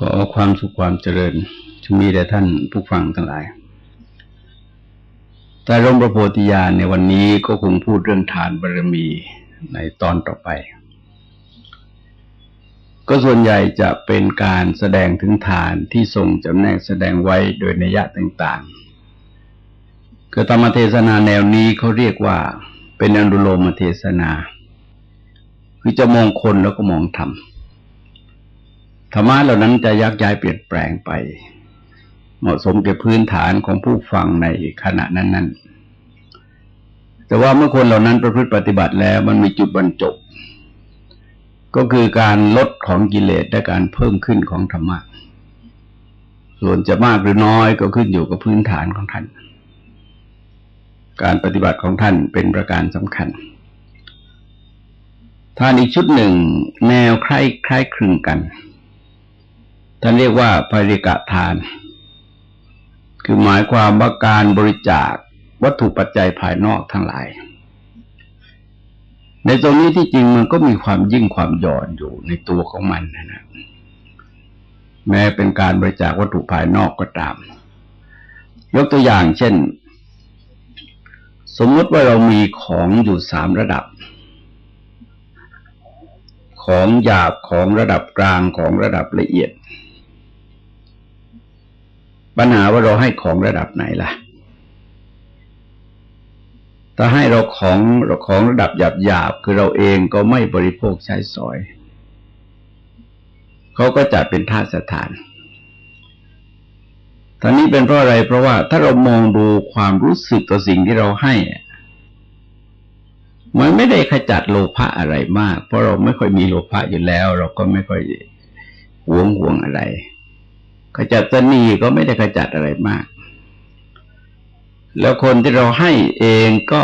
ขอความสุขความเจริญจะมีแด่ท่านผู้ฟังทั้งหลาย แต่ร่มประโพธิญาณในวันนี้ก็คงพูดเรื่องทานบารมีในตอนต่อไป ก็ส่วนใหญ่จะเป็นการแสดงถึงทานที่ทรงจำแนกแสดงไว้โดยนัยยะต่างๆคือธรรมเทศนาแนวนี้เขาเรียกว่าเป็นอนุโลมเทศนา คือจะมองคนแล้วก็มองธรรม ธรรมะเหล่านั้นจะยักย้ายเปลี่ยนแปลงไป เหมาะสมแก่พื้นฐานของผู้ฟังในขณะนั้นๆแต่ว่าเมื่อคนเหล่านั้นประพฤติปฏิบัติแล้วมันมีจุดบรรจบ ก็คือการลดของกิเลสและการเพิ่มขึ้นของธรรมะส่วนจะมากหรือน้อยก็ขึ้นอยู่กับพื้นฐานของท่าน การปฏิบัติของท่านเป็นประการสำคัญท่านอีกชุดหนึ่ง แนวคล้ายคล้ายคลึงกัน ท่านเรียกว่าภริกะทาน คือหมายความว่าการบริจาควัตถุปัจจัยภายนอกทั้งหลาย ในตรงนี้ที่จริงมันก็มีความยิ่งความหย่อนอยู่ในตัวของมันนะนะแม้เป็นการบริจาควัตถุภายนอกก็ตาม ยกตัวอย่างเช่น สมมติว่าเรามีของอยู่สามระดับ ของหยาบของระดับกลางของระดับละเอียด ปัญหาว่าเราให้ของระดับไหนล่ะ ถ้าให้เราของเราของระดับหยาบหยาบคือเราเองก็ไม่บริโภคใช้สอย เขาก็จัดเป็นท่าสถานท่านี้เป็นเพราะอะไร เพราะว่าถ้าเรามองดูความรู้สึกต่อสิ่งที่เราให้มันไม่ได้ขจัดโลภะอะไรมาก เพราะเราไม่ค่อยมีโลภะอยู่แล้ว เราก็ไม่ค่อยหวงหวงอะไร ขจัดตนีก็ไม่ได้ขจัดอะไรมาก แล้วคนที่เราให้เองก็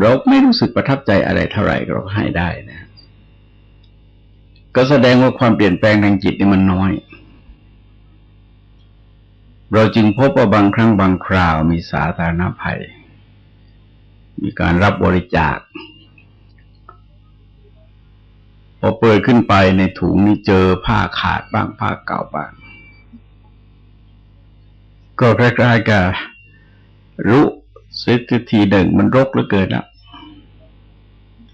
เราไม่รู้สึกประทับใจอะไรเท่าไหร่เราให้ได้นะ ก็แสดงว่าความเปลี่ยนแปลงทางจิตนี่มันน้อย เราจึงพบว่าบางครั้งบางคราวมีสาธารณภัย มีการรับบริจาคพอเปิดขึ้นไปในถุงนี่เจอผ้าขาดบ้างผ้าเก่าบ้าง ก็ใกล้ๆกับรู้สิททีหนึ่งมันรกเหลือเกินแล้ว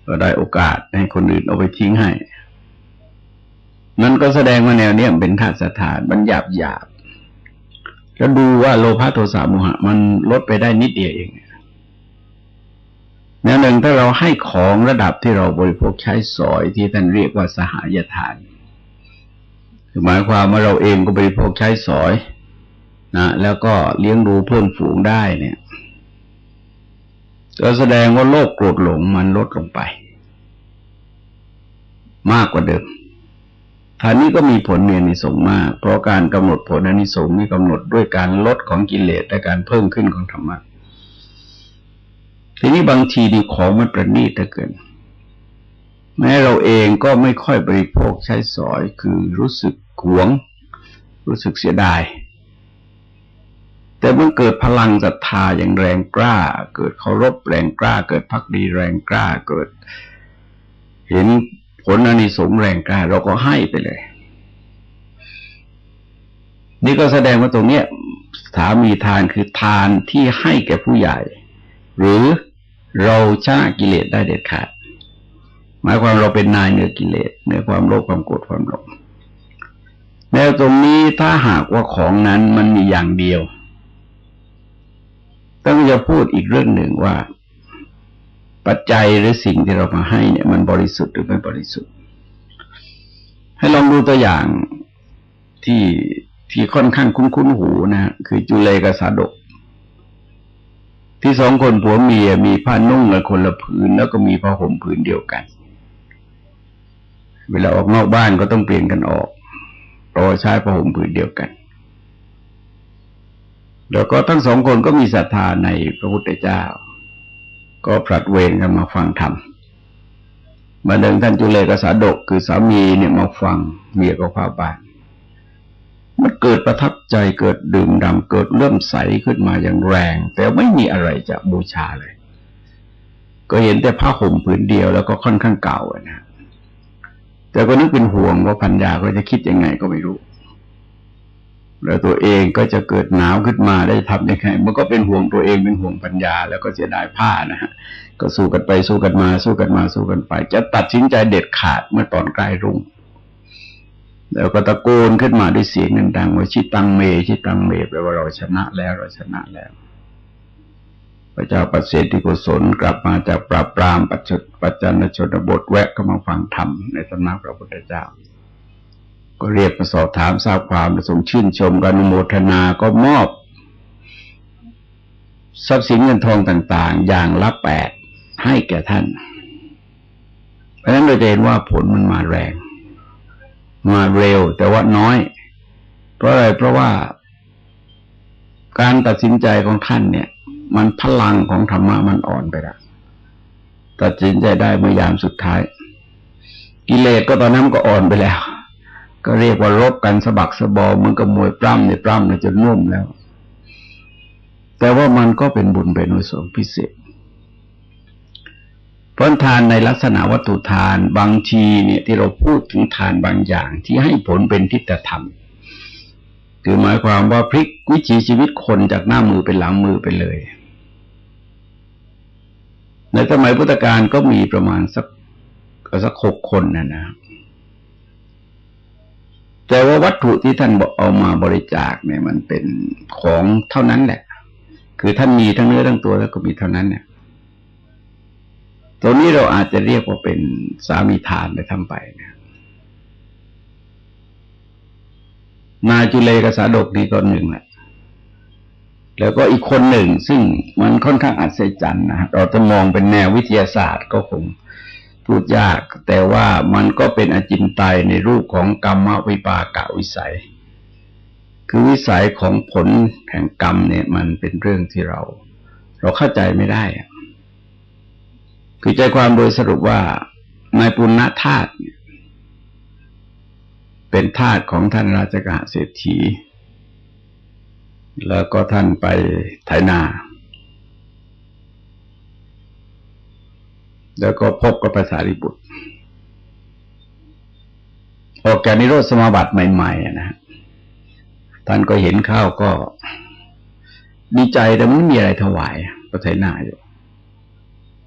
ก็ได้โอกาสให้คนอื่นเอาไปทิ้งให้ นั่นก็แสดงว่าแนวเนี้ยเป็นธาตุสถานมันหยาบหยาบแล้วดูว่าโลภะโทสะโมหะ มันลดไปได้นิดเดียวเองแนวหนึ่งถ้าเราให้ของระดับที่เราบริโภคใช้สอยที่ท่านเรียกว่าสหายทานหมายความว่าเราเองก็บริโภคใช้สอย นะแล้วก็เลี้ยงดูเพื่อนฝูงได้เนี่ยก็แสดงว่าโลกโกรธหลงมันลดลงไป มากกว่าเดิมท่านี้ก็มีผลเมียนิสงมาก เพราะการกำหนดผลอนิสงส์มีกำหนดด้วยการลดของกิเลสและการเพิ่มขึ้นของธรรมะทีนี้บางทีดีของมันประณีตเกิน แม้เราเองก็ไม่ค่อยบริโภคใช้สอยคือรู้สึกหวง รู้สึกเสียดาย แต่เมื่อเกิดพลังศรัทธาอย่างแรงกล้า เกิดเคารพแรงกล้า เกิดพักดีแรงกล้า เกิด เห็นผลอนิสงส์แรงกล้า เราก็ให้ไปเลย นี่ก็แสดงว่าตรงเนี้ยสามีทานคือทานที่ให้แก่ผู้ใหญ่ หรือเราชนะกิเลสได้เด็ดขาด หมายความเราเป็นนายเหนือกิเลสเหนือความโลภความโกรธความหลงแนวตรงนี้ถ้าหากว่าของนั้นมันมีอย่างเดียว ต้องจะพูดอีกเรื่องหนึ่งว่า ปัจจัยหรือสิ่งที่เรามาให้เนี่ย มันบริสุทธิ์หรือไม่บริสุทธิ์ ให้ลองดูตัวอย่างที่ที่ค่อนข้างคุ้นๆหูนะ คือจุเลกสาดก ที่สองคนผัวเมียมีผ้านุ่งกันคนละผืน แล้วก็มีผ้าห่มผืนเดียวกัน เวลาออกนอกบ้านก็ต้องเปลี่ยนกันออกเพราะใช้ผ้าห่มผืนเดียวกัน แล้วก็ทั้งสองคนก็มีศรัทธาในพระพุทธเจ้า ก็ผลัดเวรกันมาฟังธรรมมาเดินท่านจุเลกษาดกคือสามีเนี่ยมาฟังเมียก็เข้าบานมันเกิดประทับใจเกิดดื่มดำเกิดเริ่มใสขึ้นมาอย่างแรง แต่ไม่มีอะไรจะบูชาเลย ก็เห็นแต่ผ้าห่มผืนเดียวแล้วก็ค่อนข้างเก่านะแต่ก็นึกเป็นห่วงว่าพันยาก็จะคิดยังไงก็ไม่รู้ แล้วตัวเองก็จะเกิดหนาวขึ้นมาได้ทำยังไงมันก็เป็นห่วงตัวเองเป็นห่วงปัญญา แล้วก็เสียดายผ้านะฮะก็สู้กันไปสู้กันมา สู้กันมาสู้กันไป จะตัดสินใจเด็ดขาดเมื่อตอนใกล้รุ่งแล้วก็ตะโกนขึ้นมาด้วยเสียงดังๆว่าชิตังเมชิตังเมแปลว่าเราชนะแล้วเราชนะแล้ว พระเจ้าปัสเสติโกศลกลับมาจากปราบปรามปัจจุปัจจันชนบทแวะก็มาฟังธรรมในสำนักพระพุทธเจ้า ก็เรียกมาสอบถามทราบความประสงค์ชื่นชมกันโมทนาก็มอบ ทรัพย์สินเงินทองต่าง ๆ อย่างละแปดให้แก่ท่าน เพราะฉะนั้นเราจะเห็นว่าผลมันมาแรง มาเร็วแต่ว่าน้อย เพราะอะไรเพราะว่าการตัดสินใจของท่านเนี่ย มันพลังของธรรมะมันอ่อนไปแล้วตัดสินใจได้เมื่อยามสุดท้าย กิเลสก็ตอนนั้นก็อ่อนไปแล้ว ก็เรียกว่ารบกันสะบักสะบอมันก็มวยปล้ำในปล้ำในจนนุ่มแล้ว แต่ว่ามันก็เป็นบุญเป็นอุศพิเศษเพราะทานในลักษณะวัตถุทานบางทีเนี่ยที่เราพูดถึงทานบางอย่างที่ให้ผลเป็นทิฏฐธรรม คือหมายความว่าพลิกวิถีชีวิตคนจากหน้ามือเป็นหลังมือไปเลย ในสมัยพุทธกาลก็มีประมาณสักสักหกคนนะนะ แต่ว่าวัตถุที่ท่านบอกเอามาบริจาคเนี่ยมันเป็นของเท่านั้นแหละ คือท่านมีทั้งเนื้อทั้งตัวแล้วก็มีเท่านั้นเนี่ยตัวนี้เราอาจจะเรียกว่าเป็นสามีทานไปทำไปนะนาจุเลกษาดกนี่ก็หนึ่งแหละแล้วก็อีกคนหนึ่ง ซึ่งมันค่อนข้างอัศจรรย์นะเราจะมองเป็นแนววิทยาศาสตร์ก็คง พูดยาก แต่ว่ามันก็เป็นอจินไตยในรูปของกรรมวิปากะวิสัย คือวิสัยของผลแห่งกรรมเนี่ย มันเป็นเรื่องที่เรา เราเข้าใจไม่ได้คือใจความโดยสรุปว่าในปุณณธาตุเป็นธาตุของท่านราชกาเศรษฐี แล้วก็ท่านไปไถนา แล้วก็พบกับภาษาริบุตรออกแกนิโรธสมาบัติใหม่ๆนะท่านก็เห็นข้าวก็ดีใจแต่ไม่มีอะไรถวายก็ไถนาอยู่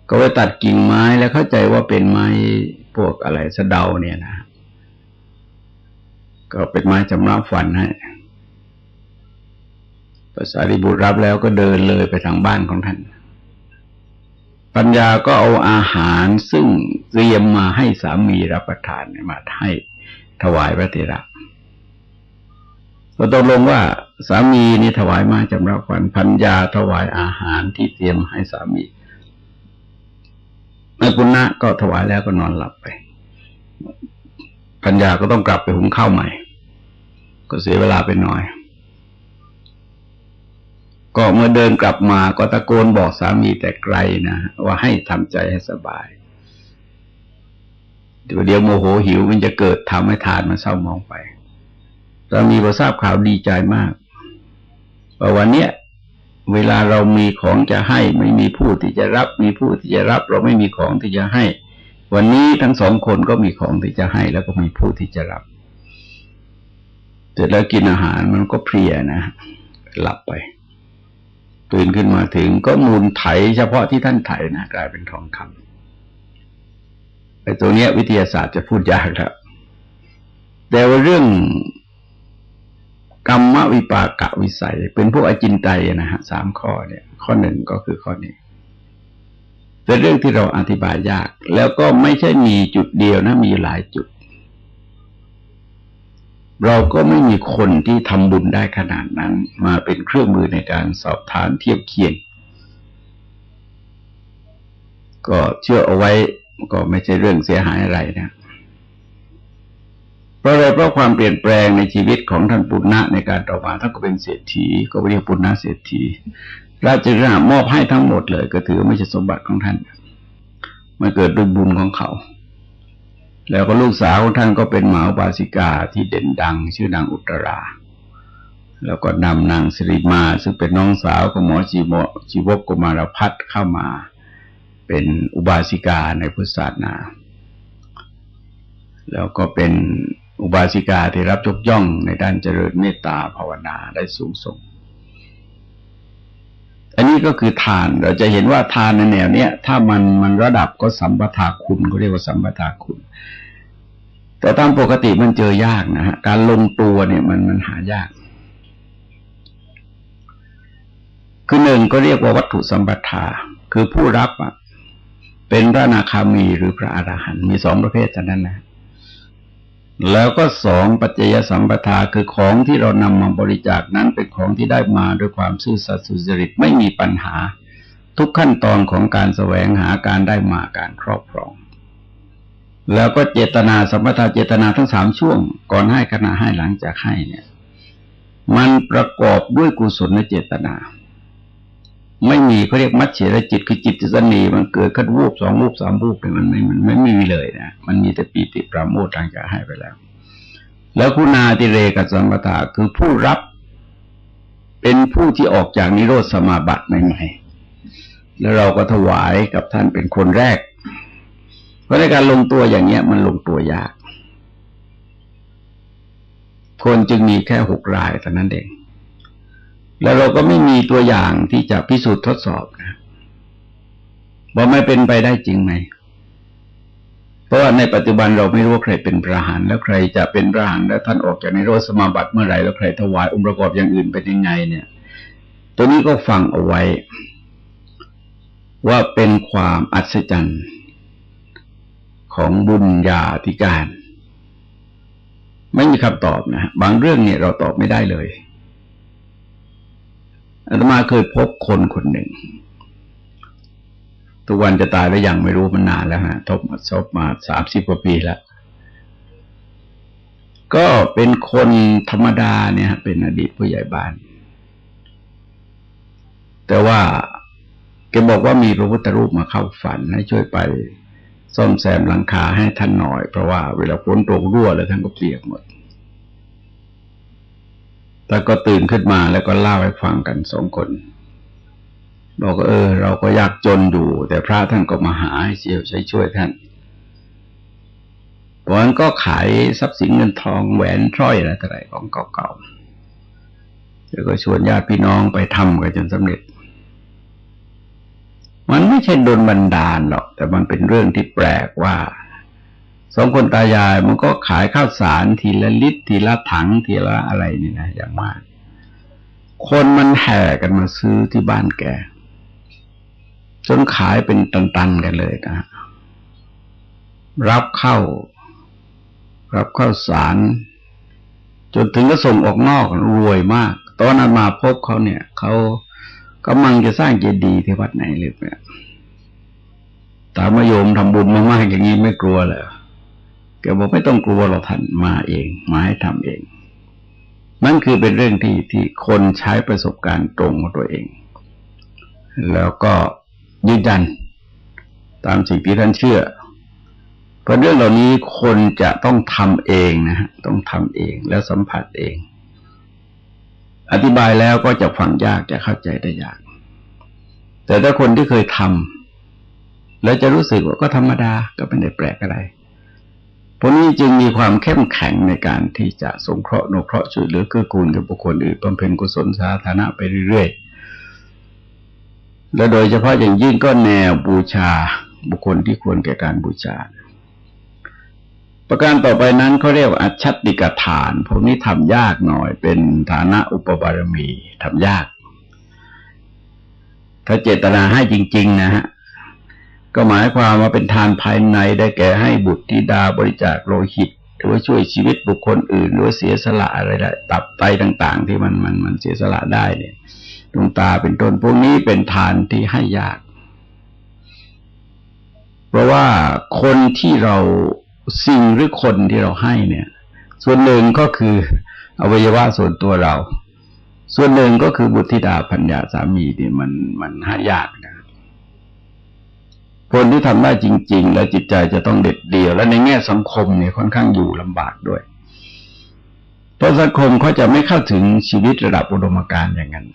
ก็ไปตัดกิ่งไม้แล้วเข้าใจว่าเป็นไม้พวกอะไรสะเดาเนี่ยนะ ก็เป็นไม้จำราฟันให้ภาษาริบุตรรับแล้วก็เดินเลยไปทางบ้านของท่าน ปัญญาก็เอาอาหารซึ่งเตรียมมาให้สามีรับประทานมาให้ถวายพระเถระก็ตกลงว่าสามีนี่ถวายมาจำรับวันพัญญาถวายอาหารที่เตรียมให้สามีนายปุณณะก็ถวายแล้วก็นอนหลับไปปัญญาก็ต้องกลับไปหุงข้าวใหม่ ก็เสียเวลาไปหน่อย ก็เมื่อเดินกลับมาก็ตะโกนบอกสามีแต่ไกลนะว่าให้ทำใจให้สบายเดี๋ยวเดียวโมโหหิวมันจะเกิดทำให้ทานมันเศร้ามองไปสามีพอทราบข่าวดีใจมากว่าวันเนี้ยเวลาเรามีของจะให้ ไม่มีผู้ที่จะรับ มีผู้ที่จะรับ เราไม่มีของที่จะให้ วันนี้ทั้งสองคนก็มีของที่จะให้ แล้วก็มีผู้ที่จะรับเสร็จแล้วกินอาหารมันก็เพลียนะหลับไป ตื่นขึ้นมาถึงก็มูลไถเฉพาะที่ท่านไถนะกลายเป็นทองคำไอ้ตัวเนี้ยวิทยาศาสตร์จะพูดยากแล้วแต่ว่าเรื่องกรรมวิปากะวิสัย เป็นพวกอจินไตยนะฮะสามข้อเนี่ย ข้อหนึ่งก็คือข้อนี้เป็นเรื่องที่เราอธิบายยาก แล้วก็ไม่ใช่มีจุดเดียวนะมีหลายจุด เราก็ไม่มีคนที่ทำบุญได้ขนาดนั้น มาเป็นเครื่องมือในการสอบทานเทียบเคียง ก็เชื่อเอาไว้ก็ไม่ใช่เรื่องเสียหายอะไรนะเพราะอะไรเพราะความเปลี่ยนแปลงในชีวิตของท่านปุณณะในการต่อมาท่านก็เป็นเศรษฐี ก็เรียกปุณณะเศรษฐีราชรามอบให้ทั้งหมดเลย ก็ถือไม่ใช่สมบัติของท่านมันเกิดด้วยบุญของเขา แล้วก็ลูกสาวของท่านก็เป็นหมาบาสิกาที่เด่นดัง ชื่อนางอุตรา แล้วก็นำนางสิริมา ซึ่งเป็นน้องสาวของหมอจีโมจีวกกุมารพัฒเข้ามา เป็นอุบาสิกาในพุทธศาสนา แล้วก็เป็นอุบาสิกาที่รับยกย่องในด้านเจริญเมตตาภาวนาได้สูงส่ง อันนี้ก็คือทานเราจะเห็นว่าทานในแนวเนี้ยถ้ามันมันระดับก็สัมปทาคุณก็เรียกว่าสัมปทาคุณ แต่ตามปกติมันเจอยากนะฮะการลงตัวเนี่ยมันมันหายาก คือหนึ่งก็เรียกว่าวัตถุสัมปทา คือผู้รับอะเป็นพระนาคามีหรือพระอรหันต์มีสองประเภทเท่านั้นนะ แล้วก็สองปัจจยสัมปทาคือของที่เรานำมาบริจาคนั้นเป็นของที่ได้มาด้วยความซื่อสัตย์สุจริตไม่มีปัญหา ทุกขั้นตอนของการแสวงหาการได้มาการครอบครอง แล้วก็เจตนาสัมปทาเจตนาทั้งสามช่วง ก่อนให้ขณะให้หลังจากให้เนี่ย มันประกอบด้วยกุศลเจตนา ไม่มีเขาเรียกมัจเฉรจิตคือจิตสนีมันเกิดขึ้นวูบสองวูบสามวูบเนี่ยมันไม่มันไม่มีเลยนะมันมีแต่ปีติปราโมทหลังจากให้ไปแล้ว แล้วคุณาติเรกสัมปทาคือผู้รับ เป็นผู้ที่ออกจากนิโรธสมาบัติใหม่ๆแล้วเราก็ถวายกับท่านเป็นคนแรก เพราะในการลงตัวอย่างเนี้ย มันลงตัวยาก คนจึงมีแค่หกรายเท่นั้นเอง แล้วเราก็ไม่มีตัวอย่างที่จะพิสูจน์ทดสอบนะว่าไม่เป็นไปได้จริงไหม เพราะว่าในปัจจุบันเราไม่รู้ว่าใครเป็นพระหันแล้วใครจะเป็นพระหันแล้วท่านออกจากในโรสมาบัติเมื่อไหร่แล้วใครถวายองค์ประกอบอย่างอื่นเป็นยังไง เนี่ย ตัวนี้ก็ฟังเอาไว้ ว่าเป็นความอัศจรรย์ของบุญญาธิการ ไม่มีคำตอบนะบางเรื่องเนี่ยเราตอบไม่ได้เลย อาตมาเคยพบคนคนหนึ่งทุกวันจะตายแล้วยังไม่รู้มันนานแล้วฮะทบมาซบมาสามสิบกว่าปีแล้ว ก็เป็นคนธรรมดาเนี่ย เป็นอดีตผู้ใหญ่บ้าน แต่ว่าแกบอกว่ามีพระพุทธรูปมาเข้าฝันให้ช่วยไปซ่อมแซมหลังคาให้ท่านหน่อย เพราะว่าเวลาฝนตกรั่วแล้วท่านก็เปียกหมด แล้วก็ตื่นขึ้นมาแล้วก็เล่าให้ฟังกันสองคน บอกเออ เราก็ยากจนอยู่ แต่พระท่านก็มาหาเชียวใช้ช่วยท่านเพราะนั้นก็ขายทรัพย์สินเงินทองแหวนทร้อยอะไรต่ออะไรของเก่าๆแล้วก็ชวนญาติพี่น้องไปทำกันจนสำเร็จ มันไม่ใช่โดนบันดาลหรอก แต่มันเป็นเรื่องที่แปลกว่า สองคนตายายมันก็ขายข้าวสารทีละลิตรทีละถังทีละอะไรนี่นะอย่างมาก คนมันแห่กันมาซื้อที่บ้านแกจนขายเป็นตันๆกันเลยนะรับเข้า รับข้าวสารจนถึงก็ส่งออกนอกรวยมาก ตอนนั้นมาพบเขาเนี่ยเขากำลังจะสร้างเจดีย์ที่วัดไหนเลยเนี่ยตามโยมทำบุญมากๆอย่างนี้ไม่กลัวเลย แกบอกไม่ต้องกลัวเราท่านมาเอง มาให้ทำเอง นั่นคือเป็นเรื่องที่ที่คนใช้ประสบการณ์ตรงของตัวเอง แล้วก็ยืนยันตามสิ่งที่ท่านเชื่อ เพราะเรื่องเหล่านี้คนจะต้องทำเองนะฮะต้องทำเองแล้วสัมผัสเอง อธิบายแล้วก็จะฟังยากจะเข้าใจได้ยาก แต่ถ้าคนที่เคยทำแล้วจะรู้สึกว่าก็ธรรมดาก็ไม่ได้แปลกอะไร พราะนี้จึงมีความเข้มแข็งในการที่จะสงเคราะห์นุเคราะห์ช่วยเหลือเกื้อกูลกับบุคคลอื่นบำเพ็ญกุศลสาธารณะไปเรื่อยๆ และโดยเฉพาะอย่างยิ่งก็แนวบูชาบุคคลที่ควรแก่การบูชา ประการต่อไปนั้นเขาเรียกว่าอัจฉติกฐาน พวกนี้ทำยากหน่อย เป็นฐานะอุปบารมีทำยาก ถ้าเจตนาให้จริง ๆ นะฮะ ก็หมายความว่าเป็นทานภายในได้แก่ให้บุตรธิดาบริจาคโลหิต หรือว่าช่วยชีวิตบุคคลอื่น หรือเสียสละอะไรได้ตับไตต่าง ๆ ที่มันมันมันเสียสละได้เนี่ยดวงตาเป็นต้นพวกนี้เป็นทานที่ให้ยาก เพราะว่าคนที่เราสิ่งหรือคนที่เราให้เนี่ย ส่วนหนึ่งก็คืออวัยวะส่วนตัวเรา ส่วนหนึ่งก็คือบุตรธิดาพัญญาสามีนี่มันมันให้ยากนะ คนที่ทำได้จริง ๆ แล้วจิตใจจะต้องเด็ดเดี่ยว และในแง่สังคมเนี่ยค่อนข้างอยู่ลำบากด้วย เพราะสังคมเขาจะไม่เข้าถึงชีวิตระดับอุดมการณ์อย่างนั้น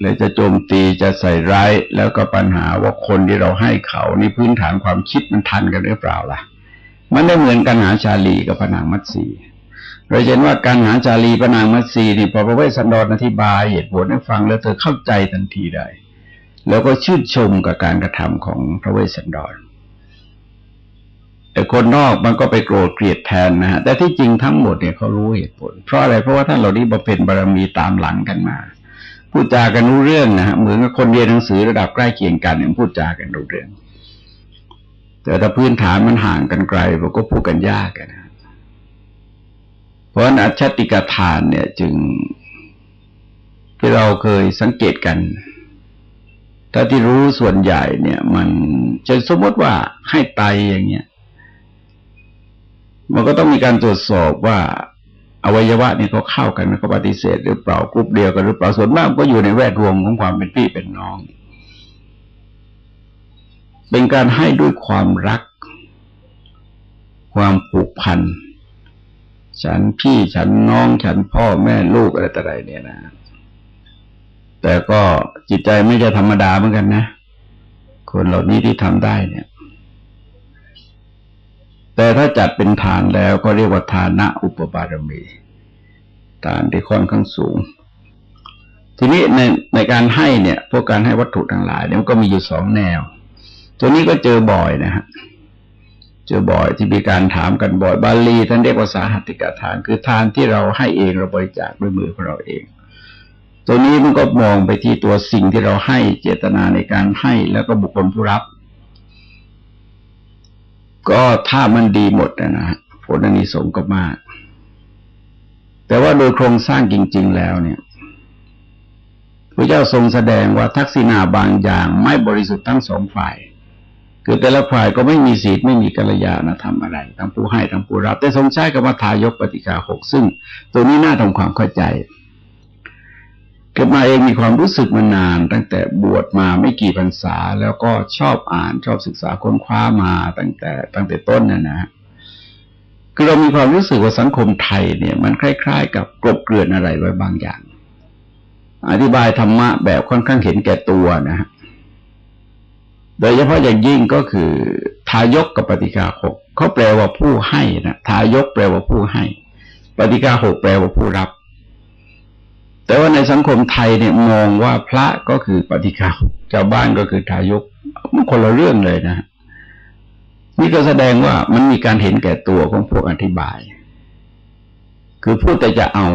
เลยจะโจมตีจะใส่ร้ายแล้วก็ปัญหาว่าคนที่เราให้เขานี่พื้นฐานความคิดมันทันกันหรือเปล่าล่ะ มันได้เหมือนกันหาชาลีกับพนางมัตสีเราเห็นว่าการหาชาลีพนางมัตสีนี่พอพระเวสสันดรอธิบายเหตุผลให้ฟังแล้วเธอเข้าใจทันทีได้ แล้วก็ชื่นชมกับการกระทำของพระเวสสันดร แต่คนนอกมันก็ไปโกรธเกลียดแทนนะฮะแต่ที่จริงทั้งหมดเนี่ยเขารู้เหตุผล เพราะอะไรเพราะว่าท่านเหล่านี้บำเพ็ญบารมีตามหลังกันมา พูดจากันรู้เรื่องนะฮะเหมือนกับคนเรียนหนังสือระดับใกล้เคียงกันเนี่ยพูดจากันรู้เรื่อง แต่ถ้าพื้นฐานมันห่างกันไกลเราก็พูดกันยากกันนะเพราะฉะนั้นอัจฉติกทานเนี่ยจึงที่เราเคยสังเกตกัน ถ้าที่รู้ส่วนใหญ่เนี่ย มันจะสมมติว่าให้ไตอย่างเงี้ย มันก็ต้องมีการตรวจสอบว่าอวัยวะเนี่ยเขาเข้ากันเขาปฏิเสธหรือเปล่ากรุ๊ปเดียวกันหรือเปล่าส่วนมากก็อยู่ในแวดวงของความเป็นพี่เป็นน้อง เป็นการให้ด้วยความรัก ความผูกพัน ฉันพี่ฉันน้อง ฉันพ่อแม่ลูกอะไรต่ออะไรเนี่ยนะ แต่ก็จิตใจไม่จะธรรมดาเหมือนกันนะ คนเหล่านี้ที่ทำได้เนี่ย แต่ถ้าจัดเป็นทานแล้วก็เรียกว่าทานะอุปบารมีทานที่ค่อนข้างสูง ทีนี้ในในการให้เนี่ย พวกการให้วัตถุทั้งหลายเนี่ยมันก็มีอยู่สองแนว ตัวนี้ก็เจอบ่อยนะฮะเจอบ่อยที่มีการถามกันบ่อยบาลีท่านเรียกว่าสาหัติกทาน คือทานที่เราให้เองเราบริจาคด้วยมือของเราเอง ตัวนี้มันก็มองไปที่ตัวสิ่งที่เราให้เจตนาในการให้แล้วก็บุคคลผู้รับ ก็ถ้ามันดีหมดนะฮะผลอันนี้สงก็มาก แต่ว่าโดยโครงสร้างจริง ๆ แล้วเนี่ยพระเจ้าทรงแสดงว่าทักษิณาบางอย่างไม่บริสุทธิ์ทั้งสองฝ่าย คือแต่ละฝ่ายก็ไม่มีศีลไม่มีกัลยาณธรรมอะไรทั้งผู้ให้ทั้งผู้รับ แต่ทรงใช้คำว่าทายกปฏิกาหกซึ่ง ตัวนี้น่าทำความเข้าใจ กิดมาเองมีความรู้สึกมานาน ตั้งแต่บวชมาไม่กี่พรรษา แล้วก็ชอบอ่านชอบศึกษาค้นคว้ามาตั้งแต่ตั้งแต่ต้นนะนะคือเรามีความรู้สึกว่าสังคมไทยเนี่ย มันคล้าย ๆ กับกลบเกลื่อนอะไรไว้บางอย่าง อธิบายธรรมะแบบค่อนข้างเห็นแก่ตัวนะฮะโดยเฉพาะอย่างยิ่งก็คือทายกกับปฏิกาหกเขาแปลว่าผู้ให้นะทายกแปลว่าผู้ให้ ปฏิกาหกแปลว่าผู้รับ แต่ว่าในสังคมไทยเนี่ยมองว่าพระก็คือปฏิกาชาวบ้านก็คือทายกมันคนละเรื่องเลยนะ นี่ก็แสดงว่ามันมีการเห็นแก่ตัวของพวกอธิบาย คือพูดแต่จะเอา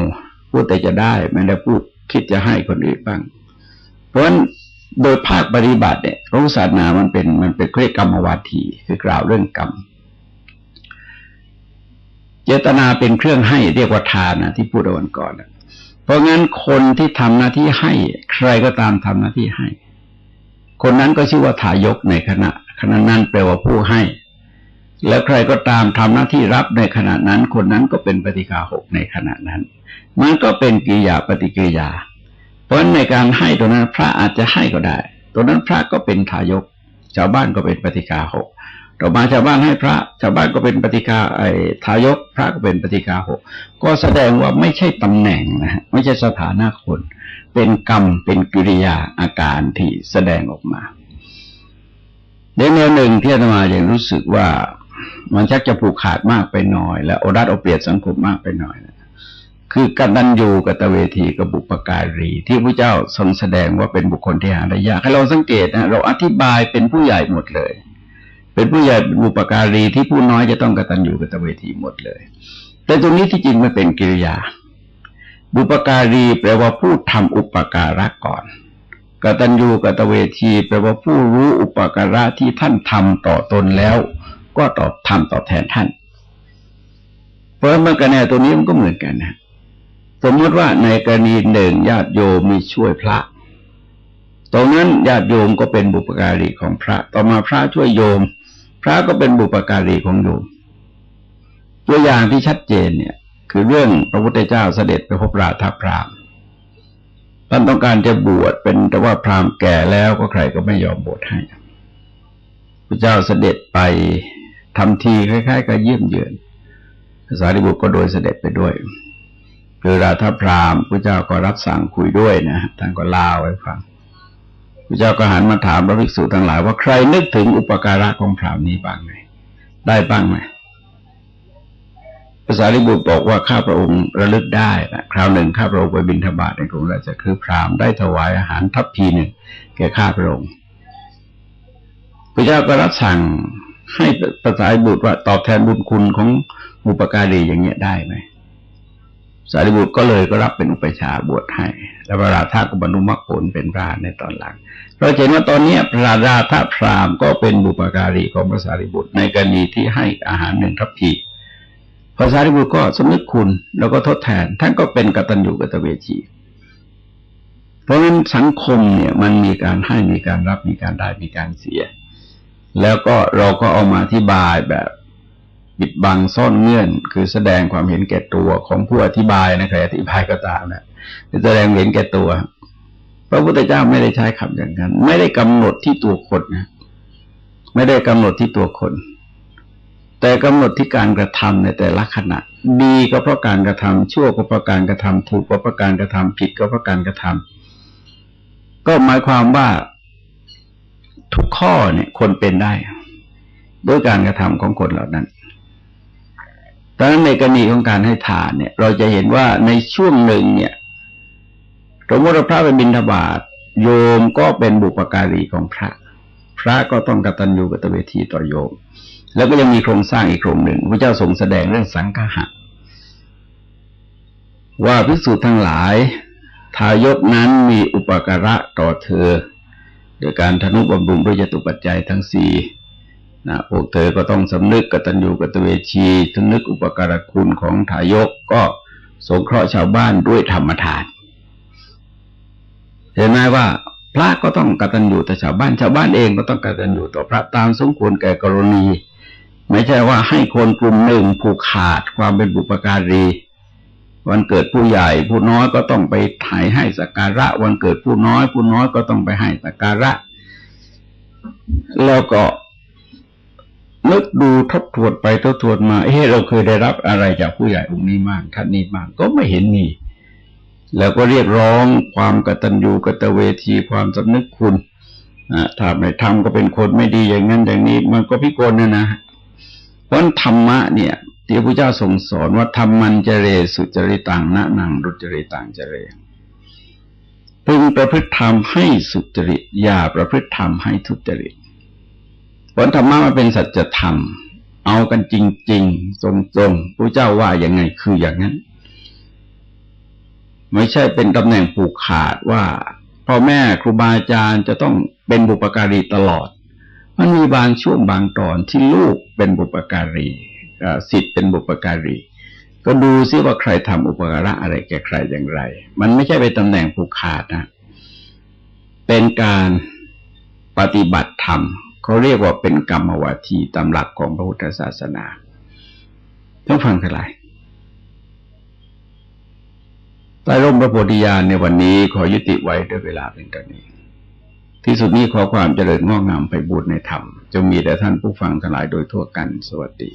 พูดแต่จะได้ไม่ได้พูดคิดจะให้คนอื่นบ้าง เพราะฉะนั้นโดยภาคปฏิบัติเนี่ยพระพุทธศาสนามันเป็นมันเป็นเครียกกรรมวาทีคือกล่าวเรื่องกรรมเจตนาเป็นเครื่องให้เรียกว่าทานนะที่พูดเอาวันก่อนนะ เพราะงั้นคนที่ทำหน้าที่ให้ ใครก็ตามทำหน้าที่ให้ คนนั้นก็ชื่อว่าทายกในขณะขณะนั้นแปลว่าผู้ให้ แล้วใครก็ตามทำหน้าที่รับในขณะนั้น คนนั้นก็เป็นปฏิกาหกในขณะนั้น มันก็เป็นกิริยาปฏิกิริยา เพราะในการให้ตัวนั้นพระอาจจะให้ก็ได้ตัวนั้นพระก็เป็นทายก ชาวบ้านก็เป็นปฏิกาหก ต่อมาชาวบ้านให้พระชาวบ้านก็เป็นปฏิกาไอ้ทายกพระก็เป็นปฏิกาหกก็แสดงว่าไม่ใช่ตำแหน่งนะฮะไม่ใช่สถานะคน เป็นกรรมเป็นกิริยาอาการที่แสดงออกมาในแนวหนึ่งที่อาตมาอย่างรู้สึกว่า มันชักจะผูกขาดมากไปหน่อย และโอรัดเอาเปรียบสังคมมากไปหน่อยนะคือกันดันยูกับตเวทีกับบุปการี ที่พระเจ้าทรงแสดงว่าเป็นบุคคลที่หาได้ยากให้เราสังเกตนะเราอธิบายเป็นผู้ใหญ่หมดเลย เป็นผู้ใหญ่บุปการีที่ผู้น้อยจะต้องกระตัญญูกระตเวทีหมดเลย แต่ตรงนี้ที่จริงมันเป็นกิริยา บุปการีแปลว่าผู้ทำอุปการะก่อนกตัญญูกตเวทีแปลว่าผู้รู้อุปการะที่ท่านทำต่อตนแล้ว ก็ตอบทำตอบแทนท่าน เพราะมันกันแนวตัวนี้มันก็เหมือนกันนะสมมติว่าในกรณีหนึ่งญาติโยมมีช่วยพระ ตรงนั้นญาติโยมก็เป็นบุปการีของพระ ต่อมาพระช่วยโยม พระก็เป็นบุปการีของโยมตัวอย่างที่ชัดเจนเนี่ย คือเรื่องพระพุทธเจ้าเสด็จไปพบราธาพรามท่านต้องการจะบวชเป็นแต่ว่าพรามแก่แล้วก็ใครก็ไม่ยอมบวชให้พระเจ้าเสด็จไปทำทีคล้ายๆกับเยี่ยมเยือนภาษาดิบุตรก็โดยเสด็จไปด้วยคือราธาพรามพระเจ้าก็รับสั่งคุยด้วยนะท่านก็ลาไว้ฟัง ระเจ้าก็หันมาถามพระภิกษุทั้งหลายว่าใครนึกถึงอุปการะของพรามนี้บ้างไหมได้บ้างไหมภาษาลิบุตรบอกว่าข้าพระองค์ระลึกได้นะคราวหนึ่งข้าพระองค์ไปบิณฑบาตในกรุงราชคฤห์พรามได้ถวายอาหารทัพพีหนึ่งแก่ข้าพระองค์พระเจ้าก็รับสั่งให้ภาษาลิบุตรว่าตอบแทนบุญคุณของบุปการีอย่างเงี้ยได้ไหม สารีบุตรก็เลยก็รับเป็นอุปชาบวชให้ แล้วพระราธาก็บรรลุมรรคผลเป็นพระในตอนหลัง เราเห็นว่าตอนนี้พระราธาพราหมก็เป็นบุปการีของพระสารีบุตรในกรณีที่ให้อาหารหนึ่งทัพพีพระสารีบุตรก็สำนึกคุณแล้วก็ทดแทน ท่านก็เป็นกตัญญูกตเวทีเพราะฉะนั้นสังคมเนี่ยมันมีการให้มีการรับมีการได้มีการเสีย แล้วก็เราก็เอามาอธิบายแบบ ปิดบังซ่อนเงื่อน คือแสดงความเห็นแก่ตัวของผู้อธิบายนะใครอธิบายก็ตามนะแสดงเห็นแก่ตัว พระพุทธเจ้าไม่ได้ใช้คำอย่างนั้น ไม่ได้กำหนดที่ตัวคนนะไม่ได้กำหนดที่ตัวคน แต่กำหนดที่การกระทำในแต่ละขณะ ดีก็เพราะการกระทำชั่วก็เพราะการกระทำถูกก็เพราะการกระทำผิดก็เพราะการกระทำก็หมายความว่าทุกข้อเนี่ยคนเป็นได้ ด้วยการกระทำของคนเหล่านั้น ดังนั้นในกรณีของการให้ทานเนี่ย เราจะเห็นว่าในช่วงหนึ่งเนี่ยสมมติพระเป็นบิณฑบาตโยมก็เป็นบุปการีของพระ พระก็ต้องกตัญญูกตเวทีต่อโยม แล้วก็ยังมีโครงสร้างอีกโครงหนึ่งพระเจ้าทรงแสดงเรื่องสังฆะว่าพิสูจน์ทั้งหลาย ทายกนั้นมีอุปการะต่อเธอ โดยการทนุบำรุงด้วยจตุปัจจัยทั้งสี่ นะพวกเธอก็ต้องสำนึกกตัญญูกตเวชีสำนึกอุปการคุณของทายกก็สงเคราะห์ชาวบ้านด้วยธรรมทาน เห็นไหมว่า พระก็ต้องกตัญญูต่อชาวบ้านชาวบ้านเองก็ต้องกตัญญูต่อพระตามสมควรแก่กรณี ไม่ใช่ว่าให้คนกลุ่มหนึ่งผูกขาดความเป็นบุปการี วันเกิดผู้ใหญ่ผู้น้อยก็ต้องไปถ่ายให้สักการะ วันเกิดผู้น้อย ผู้น้อยก็ต้องไปให้สักการะ แล้วก็ นึกดูทบทวนไปทบทวนมาเฮ้เราเคยได้รับอะไรจากผู้ใหญ่องค์นี้มากท่านนี้มากก็ไม่เห็นมี แล้วก็เรียกร้องความกตัญญูกตเวทีความสำนึกคุณนะถ้าไม่ทำก็เป็นคนไม่ดีอย่างนั้นอย่างนี้ มันก็พิกลนะนะเพราะธรรมะเนี่ยที่พระเจ้าทรงสอนว่าธรรมันเจเรสุจริตังนะนังรุจริตังเจเรพึงประพฤติธรรมให้สุจริตอย่าประพฤติธรรมให้ทุจริต ผลธรรมะมันเป็นสัจธรรม เอากันจริง ๆ ตรงๆพระเจ้าว่าอย่างไงคืออย่างนั้น ไม่ใช่เป็นตำแหน่งผูกขาดว่าพ่อแม่ครูบาอาจารย์จะต้องเป็นบุปการีตลอด มันมีบางช่วงบางตอนที่ลูกเป็นบุปการีสิทธิ์เป็นบุปการี ก็ดูซิว่าใครทำอุปการะอะไรแก่ใครอย่างไร มันไม่ใช่เป็นตำแหน่งผูกขาดนะ เป็นการปฏิบัติธรรม เขาเรียกว่าเป็นกรรมวาทีตามหลักของพระพุทธศาสนาต้องฟังเท่าไหร่ใต้ร่มพระโพธิญาณในวันนี้ขอยุติไว้ด้วยเวลาเป็นตอนนี้ ที่สุดนี้ขอความเจริญงอกงามไปบูรณนธรรม จะมีแต่ท่านผู้ฟังทั้งหลายโดยทั่วกันสวัสดี